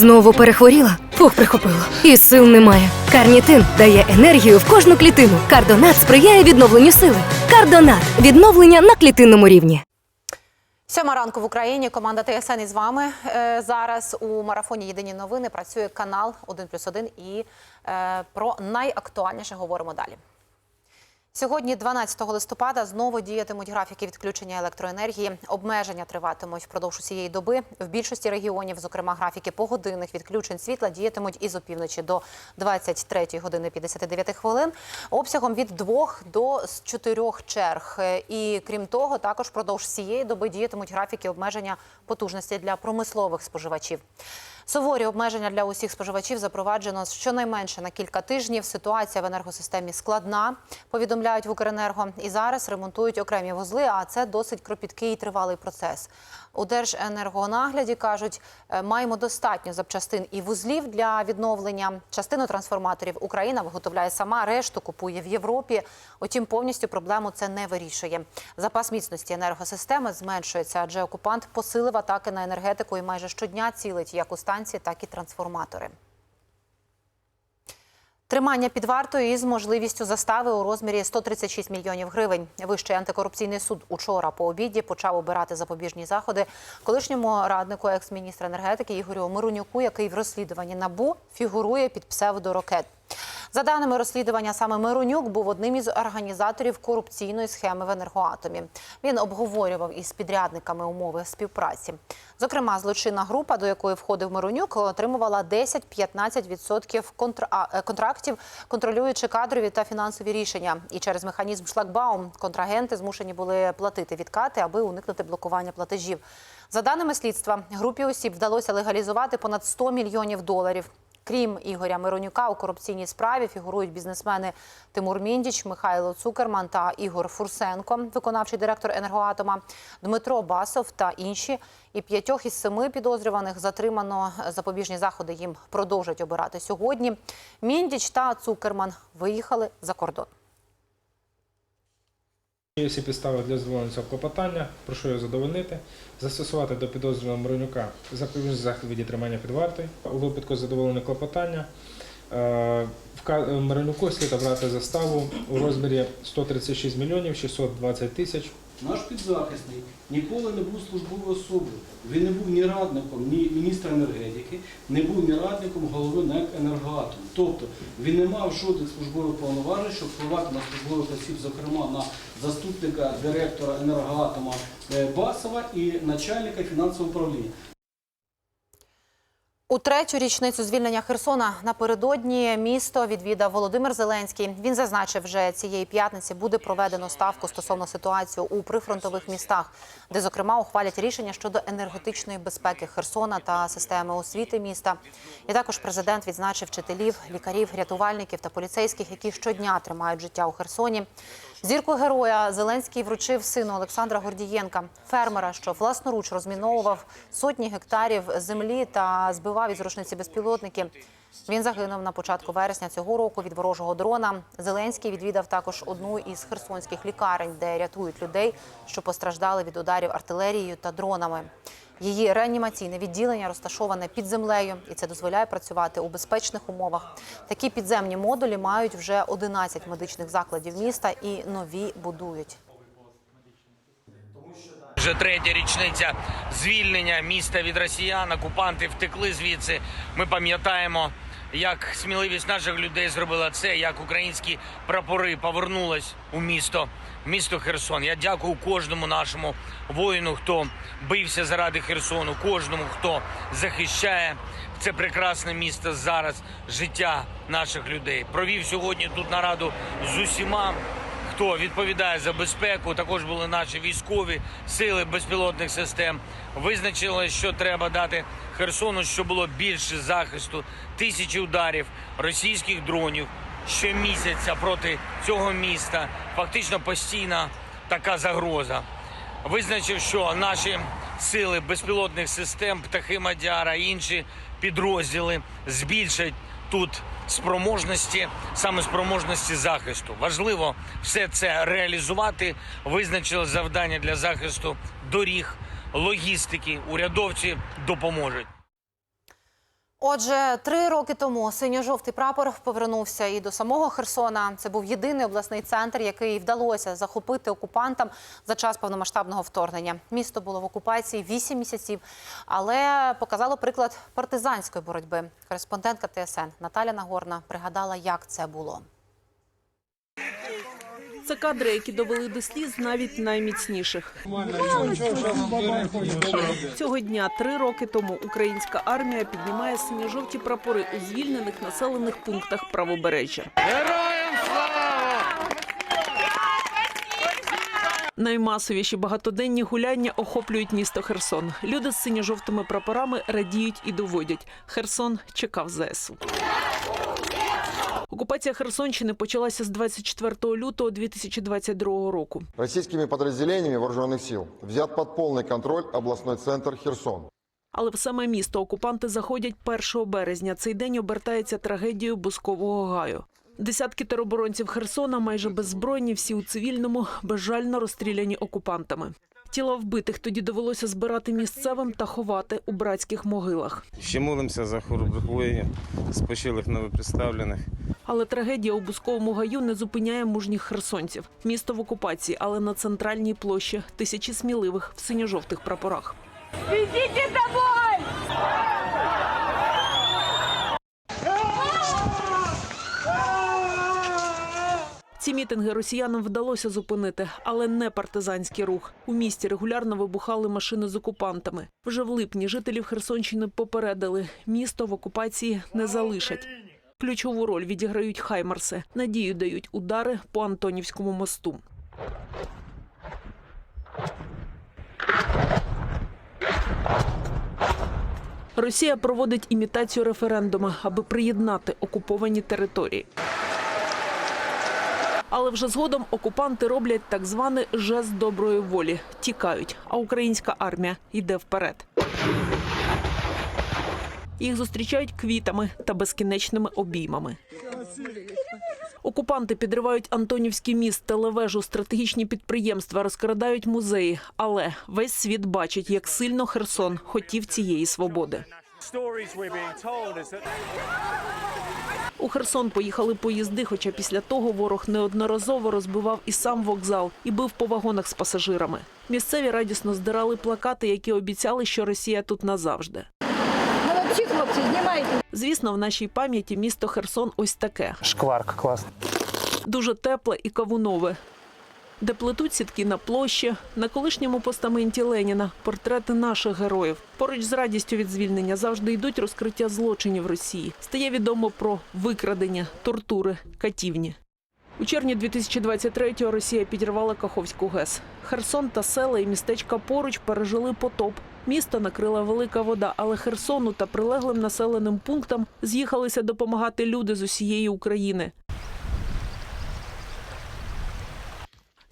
Знову перехворіла? Фух, прихопило. І сил немає. Карнітин дає енергію в кожну клітину. Кардонат сприяє відновленню сили. Кардонат відновлення на клітинному рівні. Сьома ранку в Україні. Команда ТСН із вами. Е, Зараз у марафоні Єдині новини працює канал 1+,1 і е, про найактуальніше говоримо далі. Сьогодні, 12 листопада, знову діятимуть графіки відключення електроенергії. Обмеження триватимуть впродовж усієї доби. В більшості регіонів, зокрема графіки погодинних відключень світла, діятимуть із опівночі до 23 години 59 хвилин, обсягом від 2 до 4 черг. І крім того, також впродовж всієї доби діятимуть графіки обмеження потужності для промислових споживачів. Суворі обмеження для усіх споживачів запроваджено щонайменше на кілька тижнів. Ситуація в енергосистемі складна, повідомляють в Укренерго. І зараз ремонтують окремі вузли, а це досить кропіткий і тривалий процес. У Держенергонагляді кажуть, е, маємо достатньо запчастин і вузлів для відновлення. Частину трансформаторів Україна виготовляє сама, решту купує в Європі. Утім, повністю проблему це не вирішує. Запас міцності енергосистеми зменшується, адже окупант посилив атаки на енергетику і майже щодня цілить як у станції, так і трансформатори. Тримання під вартою із можливістю застави у розмірі 136 мільйонів гривень. Вищий антикорупційний суд учора по обіді почав обирати запобіжні заходи колишньому раднику екс-міністра енергетики Ігорю Миронюку, який в розслідуванні набу фігурує під псевдорокет. За даними розслідування, саме Миронюк був одним із організаторів корупційної схеми в енергоатомі. Він обговорював із підрядниками умови співпраці. Зокрема, злочинна група, до якої входив Миронюк, отримувала 10-15% контра- а, е, контрактів, контролюючи кадрові та фінансові рішення. І через механізм шлагбаум контрагенти змушені були платити відкати, аби уникнути блокування платежів. За даними слідства, групі осіб вдалося легалізувати понад 100 мільйонів доларів. Крім Ігоря Миронюка, у корупційній справі фігурують бізнесмени Тимур Міндіч, Михайло Цукерман та Ігор Фурсенко, виконавчий директор енергоатома, Дмитро Басов та інші. І п'ятьох із семи підозрюваних затримано. Запобіжні заходи їм продовжать обирати сьогодні. Міндіч та Цукерман виїхали за кордон. Є всі підстави для задоволення цього клопотання, прошу його задовольнити, застосувати до підозрюваного Миронюка запобіжний захід від тримання під вартою. У випадку задоволення клопотання в вка- Миронюку слід обрати заставу у розмірі 136 мільйонів 620 тисяч Наш підзахисний ніколи не був службовою особою. Він не був ні радником, ні міністра енергетики, не був ні радником голови НЕК «Енергоатом». Тобто він не мав жодних службових повноважень, щоб впливати на службових осіб, зокрема на заступника директора енергоатома Басова і начальника фінансового управління. У третю річницю звільнення Херсона напередодні місто відвідав Володимир Зеленський. Він зазначив, вже цієї п'ятниці буде проведено ставку стосовно ситуації у прифронтових містах, де зокрема ухвалять рішення щодо енергетичної безпеки Херсона та системи освіти міста. І також президент відзначив вчителів, лікарів, рятувальників та поліцейських, які щодня тримають життя у Херсоні. Зірку героя Зеленський вручив сину Олександра Гордієнка, фермера, що власноруч розміновував сотні гектарів землі та збивав із рушниці безпілотники. Він загинув на початку вересня цього року від ворожого дрона. Зеленський відвідав також одну із херсонських лікарень, де рятують людей, що постраждали від ударів артилерією та дронами. Її реанімаційне відділення розташоване під землею, і це дозволяє працювати у безпечних умовах. Такі підземні модулі мають вже 11 медичних закладів міста і нові будують. Вже третя річниця звільнення міста від росіян. Окупанти втекли звідси. Ми пам'ятаємо, як сміливість наших людей зробила це, як українські прапори повернулись у місто, місто Херсон. Я дякую кожному нашому воїну, хто бився заради Херсону, кожному, хто захищає це прекрасне місто зараз, життя наших людей. Провів сьогодні тут нараду з усіма хто відповідає за безпеку. Також були наші військові сили безпілотних систем. Визначили, що треба дати Херсону, щоб було більше захисту, тисячі ударів російських дронів щомісяця проти цього міста. Фактично постійна така загроза. Визначив, що наші сили безпілотних систем, птахи Мадяра, інші підрозділи збільшать тут спроможності, саме спроможності захисту. Важливо все це реалізувати. Визначили завдання для захисту доріг, логістики. Урядовці допоможуть. Отже, три роки тому синьо-жовтий прапор повернувся і до самого Херсона. Це був єдиний обласний центр, який вдалося захопити окупантам за час повномасштабного вторгнення. Місто було в окупації 8 місяців, але показало приклад партизанської боротьби. Кореспондентка ТСН Наталя Нагорна пригадала, як це було. Це кадри, які довели до сліз навіть найміцніших. Цього дня, три роки тому, українська армія піднімає синьо-жовті прапори у звільнених населених пунктах правобережжя. Наймасовіші багатоденні гуляння охоплюють місто Херсон. Люди з синьо-жовтими прапорами радіють і доводять. Херсон чекав ЗСУ. Окупація Херсонщини почалася з 24 лютого 2022 року. Российскими подразделениями вооруженных сил взят под полный контроль областной центр Херсон. Але в саме місто окупанти заходять 1 березня. Цей день обертається трагедією Бускового гаю. Десятки тероборонців Херсона, майже беззбройні, всі у цивільному, безжально розстріляні окупантами. Тіла вбитих тоді довелося збирати місцевим та ховати у братських могилах. Ще молимося за хоробрих воїнів, спочилих новоприставлених. Але трагедія у Бусковому гаю не зупиняє мужніх херсонців. Місто в окупації, але на центральній площі тисячі сміливих в синьо-жовтих прапорах. Ці мітинги росіянам вдалося зупинити, але не партизанський рух. У місті регулярно вибухали машини з окупантами. Вже в липні жителів Херсонщини попередили, місто в окупації не залишать. Ключову роль відіграють хаймарси. Надію дають удари по Антонівському мосту. Росія проводить імітацію референдуму, аби приєднати окуповані території. Але вже згодом окупанти роблять так званий жест доброї волі, тікають, а українська армія йде вперед. Їх зустрічають квітами та безкінечними обіймами. Окупанти підривають Антонівський міст, телевежу, стратегічні підприємства, розкрадають музеї. Але весь світ бачить, як сильно Херсон хотів цієї свободи. У Херсон поїхали поїзди, хоча після того ворог неодноразово розбивав і сам вокзал і бив по вагонах з пасажирами. Місцеві радісно здирали плакати, які обіцяли, що Росія тут назавжди. Молодці, хлопці, знімайте. Звісно, в нашій пам'яті місто Херсон ось таке. Шкварка, клас. дуже тепле і кавунове. Де плетуть сітки на площі, на колишньому постаменті Леніна портрети наших героїв. Поруч з радістю від звільнення завжди йдуть розкриття злочинів Росії. Стає відомо про викрадення, тортури, катівні. У червні 2023-го Росія підірвала Каховську ГЕС. Херсон та села і містечка поруч пережили потоп. Місто накрила велика вода, але Херсону та прилеглим населеним пунктам з'їхалися допомагати люди з усієї України.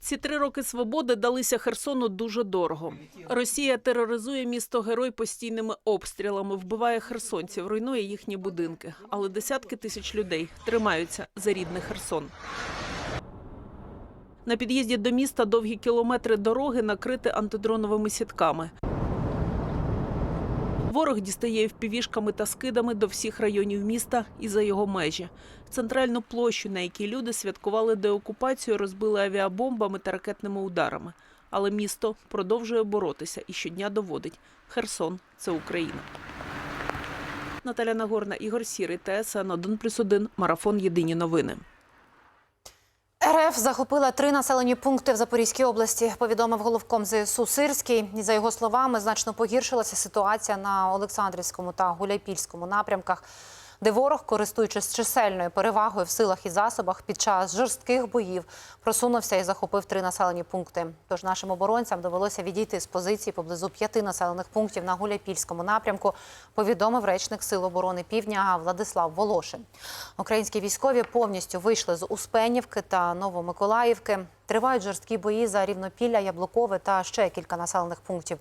Ці три роки свободи далися Херсону дуже дорого. Росія тероризує місто герой постійними обстрілами, вбиває херсонців, руйнує їхні будинки. Але десятки тисяч людей тримаються за рідний Херсон. На під'їзді до міста довгі кілометри дороги накрити антидроновими сітками. Ворог дістає впівішками та скидами до всіх районів міста і за його межі. Центральну площу, на якій люди святкували деокупацію, розбили авіабомбами та ракетними ударами. Але місто продовжує боротися і щодня доводить – Херсон – це Україна. Наталя Нагорна, Ігор Сірий, ТСН 1+,1, Марафон Єдині новини. РФ захопила три населені пункти в Запорізькій області. Повідомив головком ЗСУ Сирський. І за його словами, значно погіршилася ситуація на Олександрівському та Гуляйпільському напрямках, де ворог, користуючись чисельною перевагою в силах і засобах, під час жорстких боїв просунувся і захопив три населені пункти. Тож нашим оборонцям довелося відійти з позицій поблизу п'яти населених пунктів на Гуляйпільському напрямку. Повідомив речник Сил оборони Півдня Владислав Волошин. Українські військові повністю вийшли з Успенівки та Новомиколаївки. Тривають жорсткі бої за Рівнопілля, Яблукове та ще кілька населених пунктів.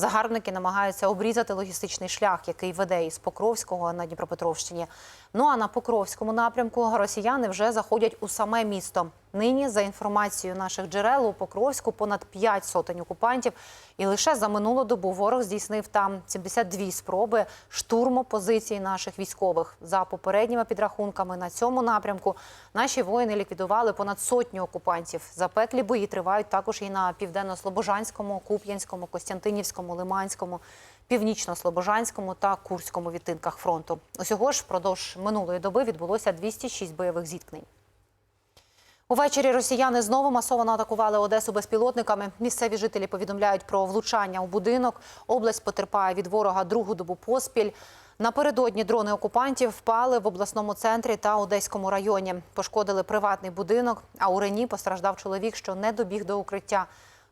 Загарбники намагаються обрізати логістичний шлях, який веде із Покровського на Дніпропетровщині. Ну а на Покровському напрямку росіяни вже заходять у саме місто. Нині, за інформацією наших джерел, у Покровську понад 5 сотень окупантів. І лише за минулу добу ворог здійснив там 72 спроби штурму позицій наших військових. За попередніми підрахунками на цьому напрямку наші воїни ліквідували понад сотню окупантів. Запеклі бої тривають також і на південно-слобожанському, Куп'янському, Костянтинівському, Лиманському, північно-слобожанському та Курському відтинках фронту. Усього ж впродовж минулої доби відбулося 206 бойових зіткнень. Увечері росіяни знову масово атакували Одесу безпілотниками. Місцеві жителі повідомляють про влучання у будинок. Область потерпає від ворога другу добу поспіль. Напередодні дрони окупантів впали в обласному центрі та Одеському районі. Пошкодили приватний будинок, а у Рені постраждав чоловік, що не добіг до укриття.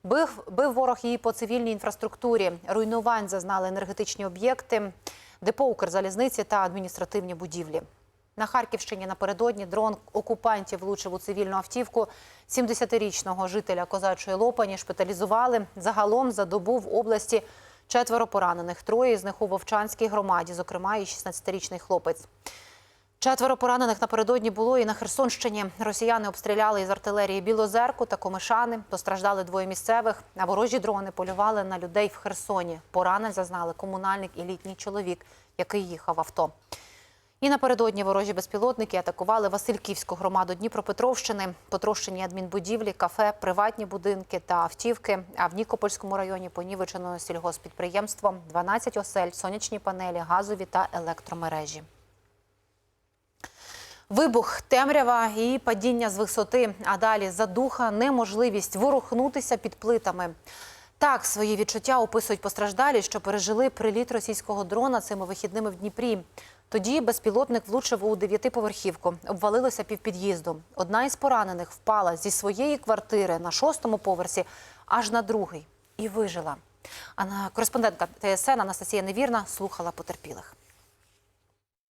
Бив, бив ворог її по цивільній інфраструктурі. Руйнувань зазнали енергетичні об'єкти, депо Укрзалізниці та адміністративні будівлі. На Харківщині напередодні дрон окупантів влучив у цивільну автівку. 70-річного жителя козачої Лопані шпиталізували. Загалом за добу в області четверо поранених. Троє з них у Вовчанській громаді, зокрема і 16-річний хлопець. Четверо поранених напередодні було і на Херсонщині. Росіяни обстріляли із артилерії Білозерку та Комишани. Постраждали двоє місцевих. А ворожі дрони полювали на людей в Херсоні. Поранень зазнали комунальник і літній чоловік, який їхав авто. І напередодні ворожі безпілотники атакували Васильківську громаду Дніпропетровщини, потрощені адмінбудівлі, кафе, приватні будинки та автівки. А в Нікопольському районі понівечено сільгоспідприємство, 12 осель, сонячні панелі, газові та електромережі. Вибух, темрява і падіння з висоти, а далі задуха, неможливість ворухнутися під плитами. Так свої відчуття описують постраждалі, що пережили приліт російського дрона цими вихідними в Дніпрі. Тоді безпілотник влучив у дев'ятиповерхівку, обвалилося півпід'їзду. Одна із поранених впала зі своєї квартири на шостому поверсі аж на другий і вижила. А на кореспондентка ТСН Анастасія Невірна слухала потерпілих.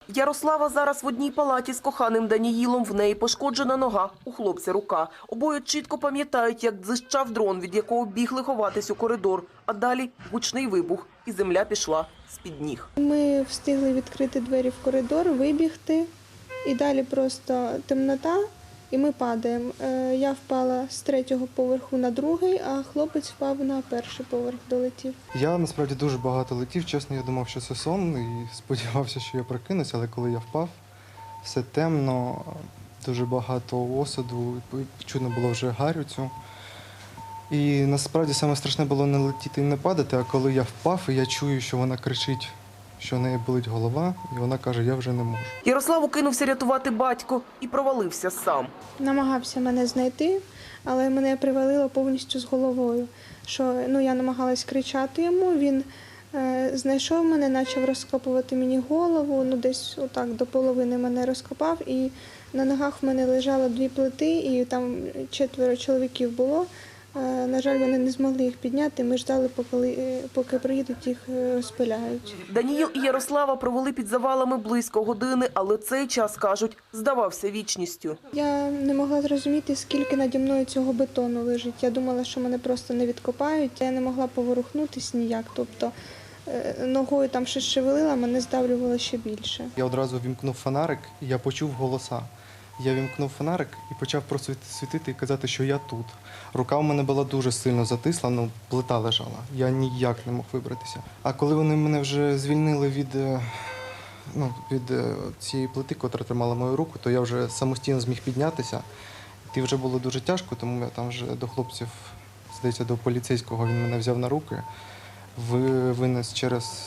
Ярослава зараз в одній палаті з коханим Даніїлом. В неї пошкоджена нога, у хлопця рука. Обоє чітко пам'ятають, як дзищав дрон, від якого бігли ховатись у коридор. А далі гучний вибух, і земля пішла з-під ніг. Ми встигли відкрити двері в коридор, вибігти, і далі просто темнота, і ми падаємо. Е, Я впала з третього поверху на другий, а хлопець впав на перший поверх, долетів. Я насправді дуже багато летів. Чесно, я думав, що це сон, і сподівався, що я прокинусь, але коли я впав, все темно, дуже багато осаду, і чутно було вже гарю цю. І насправді саме страшне було не летіти і не падати, а коли я впав, і я чую, що вона кричить, що в неї болить голова, і вона каже, я вже не можу. Ярославу кинувся рятувати батько і провалився сам. Намагався мене знайти, але мене привалило повністю з головою. Що ну, я намагалась кричати йому, він е, знайшов мене, почав розкопувати мені голову, ну десь отак до половини мене розкопав, і на ногах в мене лежало дві плити, і там четверо чоловіків було. На жаль, вони не змогли їх підняти. Ми ждали, поки, е, поки приїдуть, їх е, розпиляють. Даніїл і Ярослава провели під завалами близько години, але цей час, кажуть, здавався вічністю. Я не могла зрозуміти, скільки наді мною цього бетону лежить. Я думала, що мене просто не відкопають. Я не могла поворухнутись ніяк. Тобто е, ногою там щось шевелила, мене здавлювало ще більше. Я одразу вімкнув фонарик, і я почув голоса. Я вімкнув фонарик і почав просто світити і казати, що я тут. Рука в мене була дуже сильно затисла, ну плита лежала. Я ніяк не мог вибратися. А коли вони мене вже звільнили від, е, ну, від е, цієї плити, котра тримала мою руку, то я вже самостійно зміг піднятися. І вже було дуже тяжко, тому я там вже до хлопців, здається, до поліцейського він мене взяв на руки, ви- винес через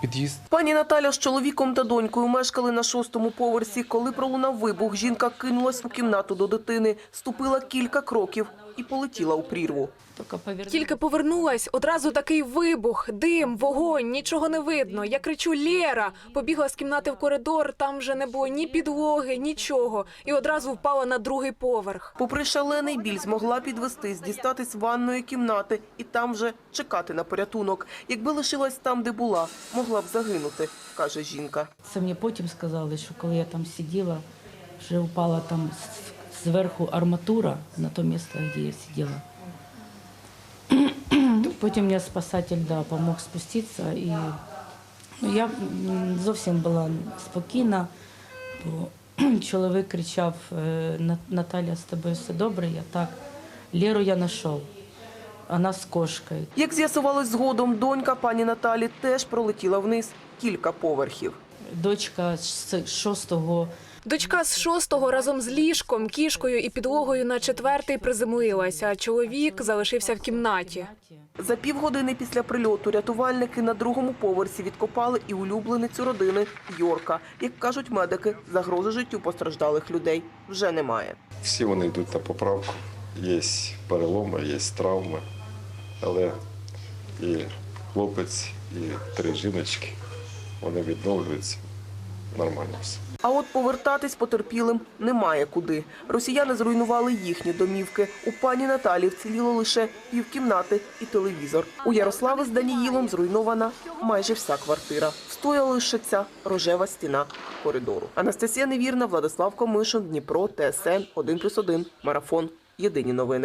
під'їзд. Пані Наталя з чоловіком та донькою мешкали на шостому поверсі. Коли пролунав вибух, жінка кинулась у кімнату до дитини, ступила кілька кроків і полетіла у прірву. Тільки повернулась, одразу такий вибух, дим, вогонь, нічого не видно. Я кричу Лєра, побігла з кімнати в коридор, там вже не було ні підлоги, нічого, і одразу впала на другий поверх. Попри шалений біль, змогла підвестись, дістатись ванної кімнати і там вже чекати на порятунок. Якби лишилась там, де була, могла б загинути, каже жінка. Це мені потім сказали, що коли я там сиділа, вже упала там з- зверху арматура на то місце, де я сиділа. Потім мені спасатель да, допомог спуститися. І ну, я зовсім була спокійна, бо чоловік кричав: е, Наталя, з тобою все добре? Я так. Леру я знайшов. Вона з кошкою. Як з'ясувалось згодом, донька пані Наталі теж пролетіла вниз кілька поверхів. Дочка з шостого Дочка з шостого разом з ліжком, кішкою і підлогою на четвертий приземлилася, а чоловік залишився в кімнаті. За півгодини після прильоту рятувальники на другому поверсі відкопали і улюбленицю родини Йорка. Як кажуть медики, загрози життю постраждалих людей вже немає. Всі вони йдуть на поправку. Є переломи, є травми, але і хлопець, і три жіночки, вони відновлюються. Нормально все. А от повертатись потерпілим немає куди. Росіяни зруйнували їхні домівки. У пані Наталі вціліло лише півкімнати і телевізор. У Ярослави з Даніїлом зруйнована майже вся квартира. Встояла лише ця рожева стіна коридору. Анастасія Невірна, Владислав Комишин, Дніпро, ТСН 1+,1, Марафон. Єдині новини.